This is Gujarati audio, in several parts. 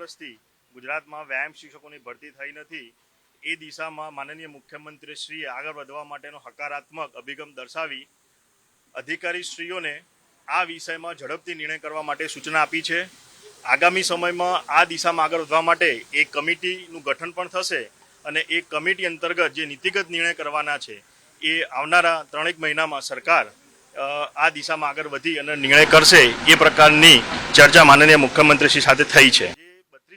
વર્ષથી ગુજરાતમાં વ્યાયામ શિક્ષકોની ભરતી થઈ નથી. એ દિશામાં માનનીય મુખ્યમંત્રી શ્રીએ આગળ વધવા માટેનો હકારાત્મક અભિગમ દર્શાવી અધિકારીશ્રીઓને આ વિષયમાં ઝડપથી નિર્ણય કરવા માટે સૂચના આપી છે. આગામી સમયમાં આ દિશામાં આગળ વધવા માટે એક કમિટીનું ગઠન પણ થશે અને એ કમિટી અંતર્ગત જે નીતિગત નિર્ણય કરવાના છે એ આવનારા ત્રણેક મહિનામાં સરકાર આ દિશામાં આગળ વધી અને નિર્ણય કરશે એ પ્રકારની ચર્ચા માનનીય મુખ્યમંત્રી શ્રી સાથે થઈ છે.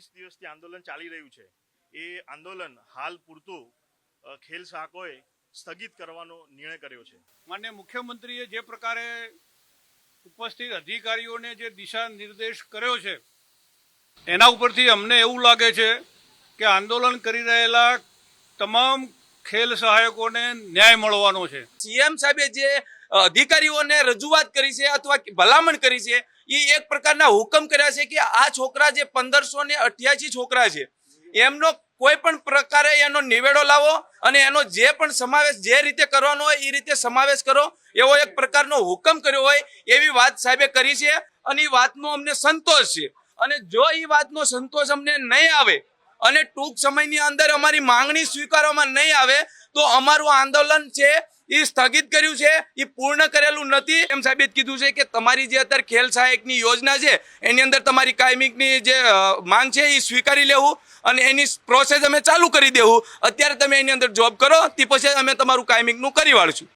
જે દિવસથી આંદોલન ચાલી રહ્યું છે. એ આંદોલન હાલ પૂરતું ખેલ શાકોએ સ્થગિત કરવાનો નિર્ણય કર્યો છે. માન્ય મુખ્યમંત્રીએ જે પ્રકારે ઉપસ્થિત અધિકારીઓને જે દિશા નિર્દેશ કર્યો છે, એના ઉપરથી અમને એવું લાગે છે કે આંદોલન કરી રહેલા તમામ ખેલ સહાયકોને ન્યાય મળવાનો છે. સીએમ સાહેબે જે અધિકારીઓને રજૂઆત કરી છે અથવા ભલામણ કરી છે, એ એક પ્રકારના હુકમ કર્યા છે કે આ છોકરા જે પંદરસો ને અઠ્યાસી છોકરા છે, એમનો કોઈ પણ પ્રકારે એનો નિવેડો લાવો અને એનો જે પણ સમાવેશ જે રીતે કરવાનો હોય એ રીતે સમાવેશ કરો, એવો એક પ્રકારનો હુકમ કર્યો હોય એવી વાત સાહેબે કરી છે અને એ વાતનો અમને સંતોષ છે. અને જો એ વાતનો સંતોષ અમને નહીં આવે અને ટૂંક સમયની અંદર અમારી માંગણી સ્વીકારવામાં નહીં આવે, તો અમારું આંદોલન છે એ સ્થગિત કર્યું છે, એ પૂર્ણ કરેલું નથી. એમ સાહેબે કીધું છે કે તમારી જે અત્યારે ખેલ સહાયકની યોજના છે, એની અંદર તમારી કાયમિકની જે માંગ છે એ સ્વીકારી લેવું અને એની પ્રોસેસ અમે ચાલુ કરી દેવું. અત્યારે તમે એની અંદર જોબ કરો તે પછી અમે તમારું કાયમિકનું કરી વાળશું.